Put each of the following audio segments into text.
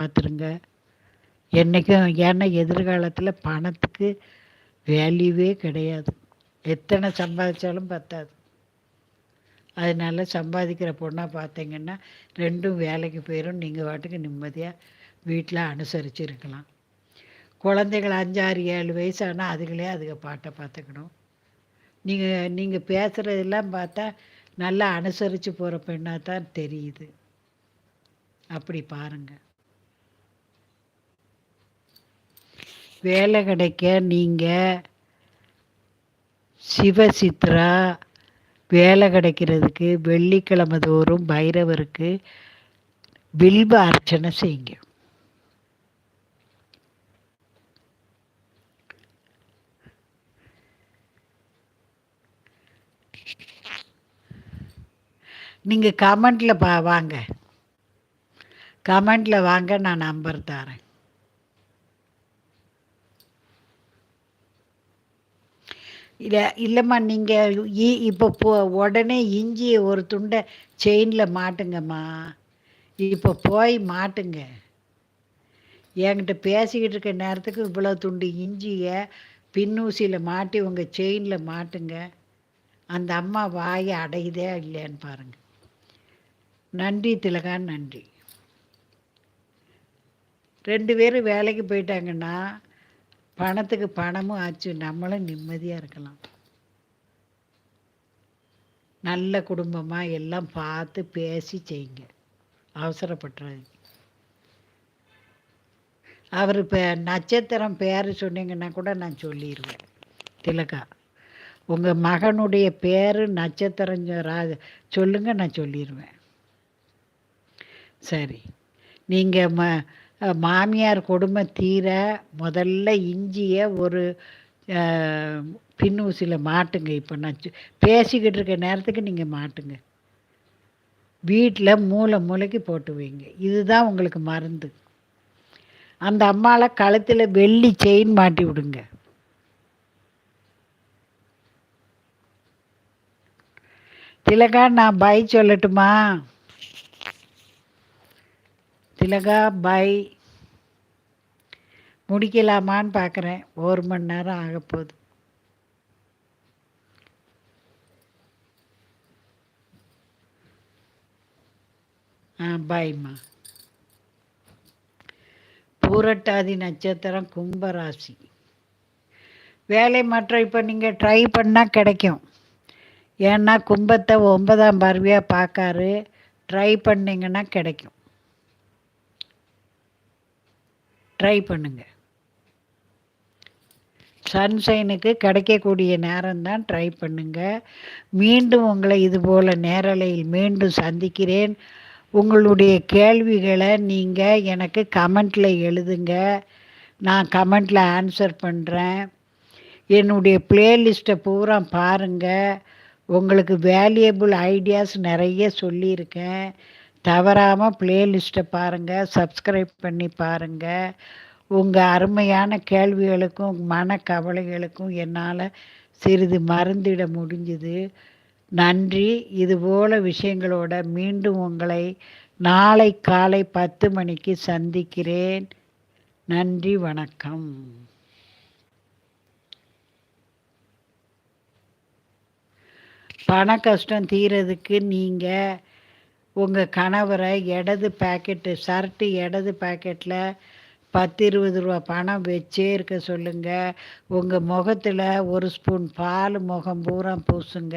பார்த்துருங்க என்றைக்கும் ஏன்னா எதிர்காலத்தில் பணத்துக்கு வேல்யூவே கிடையாது. எத்தனை சம்பாதிச்சாலும் பத்தாது. அதனால் சம்பாதிக்கிற பொண்ணாக பார்த்தீங்கன்னா ரெண்டும் வேலைக்கு போயிடும் நீங்கள் பாட்டுக்கு நிம்மதியாக வீட்டில் அனுசரித்து இருக்கலாம் குழந்தைகள் அஞ்சாறு ஏழு வயசு ஆனால் அதுகளே அதுக பாட்டை பார்த்துக்கணும் நீங்கள் நீங்கள் பேசுகிறதெல்லாம் பார்த்தா நல்லா அனுசரித்து போகிற பெண்ணாக தான் தெரியுது. அப்படி பாருங்கள் வேலை கிடைக்க நீங்கள் சிவசித்ரா வேலை கிடைக்கிறதுக்கு வெள்ளிக்கிழமை தோறும் பைரவருக்கு வில்வ அர்ச்சனை செய்யுங்க. நீங்கள் கமெண்டில் பா வாங்க. கமெண்டில் வாங்க நான் நம்பர் தரேன். இல்லை இல்லைம்மா நீங்கள் இ இப்போ போ உடனே இஞ்சியை ஒரு துண்டை செயினில் மாட்டுங்கம்மா. இப்போ போய் மாட்டுங்க. என்கிட்ட பேசிக்கிட்டு இருக்க நேரத்துக்கு இவ்வளோ துண்டு இஞ்சியை பின்னூசியில் மாட்டி உங்கள் செயினில் மாட்டுங்க. அந்த அம்மா வாயை அடையுதே இல்லைன்னு பாருங்கள் நன்றி திலகா நன்றி. ரெண்டு பேரும் வேலைக்கு போயிட்டாங்கன்னா பணத்துக்கு பணமும் ஆச்சு. நம்மளும் நிம்மதியாக இருக்கலாம். நல்ல குடும்பமாக எல்லாம் பார்த்து பேசி செய்யுங்க. அவசரப்படுறாங்க அவர் இப்போ நட்சத்திரம் பேர் சொன்னீங்கன்னா கூட நான் சொல்லிடுவேன் திலகா உங்கள் மகனுடைய பேர் நட்சத்திரம் சொல்லுங்க நான் சொல்லிடுவேன் சரி நீங்கள் ம மாமியார் கொடுமை தீர முதல்ல இஞ்சியை ஒரு பின்னூசியில் மாட்டுங்க. இப்போ நான் பேசிக்கிட்டு இருக்க நேரத்துக்கு நீங்கள் மாட்டுங்க. வீட்டில் மூளை மூளைக்கு போட்டு வைங்க. இதுதான் உங்களுக்கு மருந்து. அந்த அம்மாவில் கழுத்தில் வெள்ளி செயின் மாட்டி விடுங்க. திலகா நான் பை சொல்லட்டுமா? திலகா பை முடிக்கலாமான்னு பார்க்குறேன் ஒரு மணி நேரம் ஆகப்போகுது ஆ பாய்மா பூரட்டாதி நட்சத்திரம் கும்பராசி. வேலை மாற்றம் இப்போ நீங்கள் ட்ரை பண்ணால் கிடைக்கும். ஏன்னா கும்பத்தை ஒன்பதாம் பார்வையாக பார்க்காரு ட்ரை பண்ணிங்கன்னா கிடைக்கும். ட்ரை பண்ணுங்கள் சன்ஷைனுக்கு கிடைக்கக்கூடிய நேரம்தான் ட்ரை பண்ணுங்க. மீண்டும் உங்களை இதுபோல் நேரலையில் மீண்டும் சந்திக்கிறேன். உங்களுடைய கேள்விகளை நீங்கள் எனக்கு கமெண்ட்டில் எழுதுங்க. நான் கமெண்ட்டில் ஆன்சர் பண்ணுறேன் என்னுடைய ப்ளேலிஸ்ட்டை பூரா பாருங்கள் உங்களுக்கு வேல்யூபிள் ஐடியாஸ் நிறைய சொல்லியிருக்கேன். தவறாமல் பிளேலிஸ்ட்டை பாருங்கள் சப்ஸ்கிரைப் பண்ணி பாருங்கள் உங்கள் அருமையான கேள்விகளுக்கும் மனக்கவலைகளுக்கும் என்னால் சிறிது மருந்திட முடிஞ்சுது. நன்றி. இதுபோல விஷயங்களோட மீண்டும் உங்களை நாளை காலை பத்து மணிக்கு சந்திக்கிறேன். நன்றி. வணக்கம். பண கஷ்டம் தீரதுக்கு நீங்கள் உங்கள் கணவரை இடது பேக்கெட்டு ஷர்ட்டு இடது பேக்கெட்டில் பத்து இருபது ரூபா பணம் வச்சே இருக்க சொல்லுங்கள் உங்கள் முகத்தில் ஒரு ஸ்பூன் பால் முகம் பூரா பூசுங்க.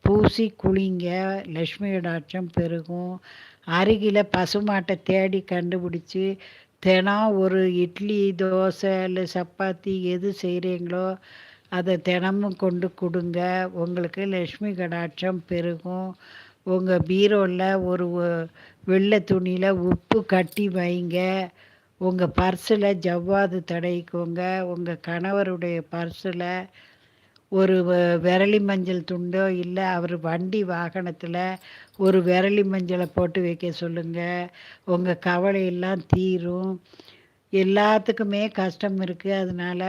பூசி குளிங்க. லக்ஷ்மி டாட்சம் பெருகும். அருகில் பசுமாட்டை தேடி கண்டுபிடிச்சி தினம் ஒரு இட்லி தோசை இல்லை சப்பாத்தி எது செய்கிறீங்களோ அதை தினமும் கொண்டு கொடுங்க. உங்களுக்கு லக்ஷ்மி கடாட்சம் பெருகும். உங்கள் பீரோவில் ஒரு வெள்ளை துணியில் உப்பு கட்டி வைங்க. உங்கள் பர்ஸில் ஜவ்வாது தடைக்குங்க உங்கள் கணவருடைய பர்ஸில் ஒரு விரலி மஞ்சள் துண்டோ இல்லை அவர் வண்டி வாகனத்தில் ஒரு விரலி மஞ்சளை போட்டு வைக்க சொல்லுங்கள் உங்கள் கவலையெல்லாம் தீரும். எல்லாத்துக்குமே கஷ்டம் இருக்குது அதனால்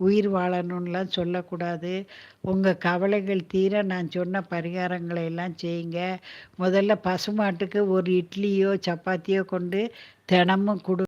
உயிர் வாழணும்லாம் சொல்லக்கூடாது. உங்கள் கவலைகள் தீர நான் சொன்ன பரிகாரங்களை எல்லாம் செய்யுங்க. முதல்ல பசுமாட்டுக்கு ஒரு இட்லியோ சப்பாத்தியோ கொண்டு தினமும் கொடு